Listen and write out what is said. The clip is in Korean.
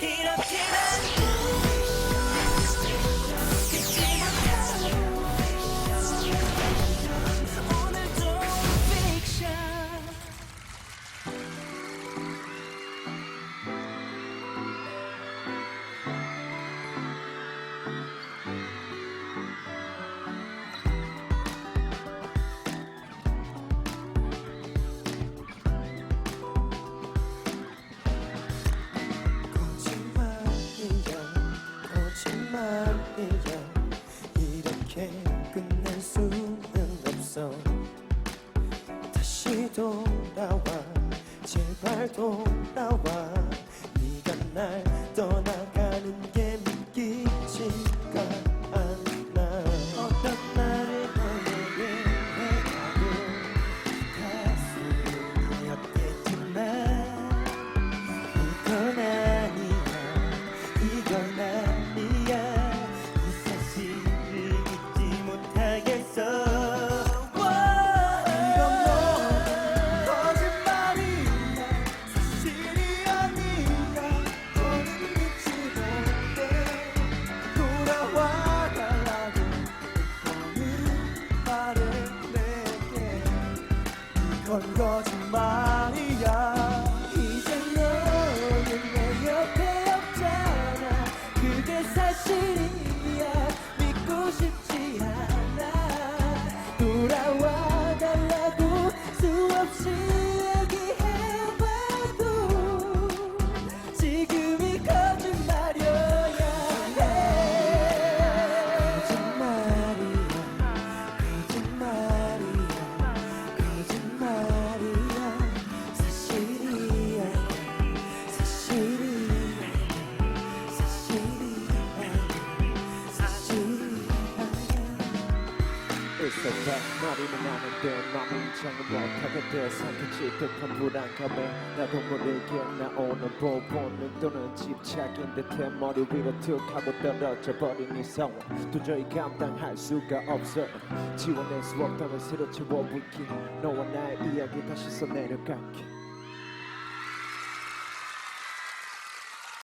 이렇게만 끝낼 수는 없어. 다시 돌아와. 제발 돌아와. 네가 날 떠나 이건 거짓말이야. 이제 너는 내 옆에 없잖아. 그게 사실이야. 믿고 싶지 않아. 돌아와 달라고 수없이 있어봐 말이는 많은데 너무 인정을 못하게 돼 삼켜질 듯한 불안감에 나도 모르게 나오는 부분은 또는 집착인 듯해 머리 위로 툭 하고 떨어져 버린 이 상황. 도저히 감당할 수가 없어. 지워낼 수 없다면 새로 채워볼게 너와 나의 이야기 다시 써내려갈게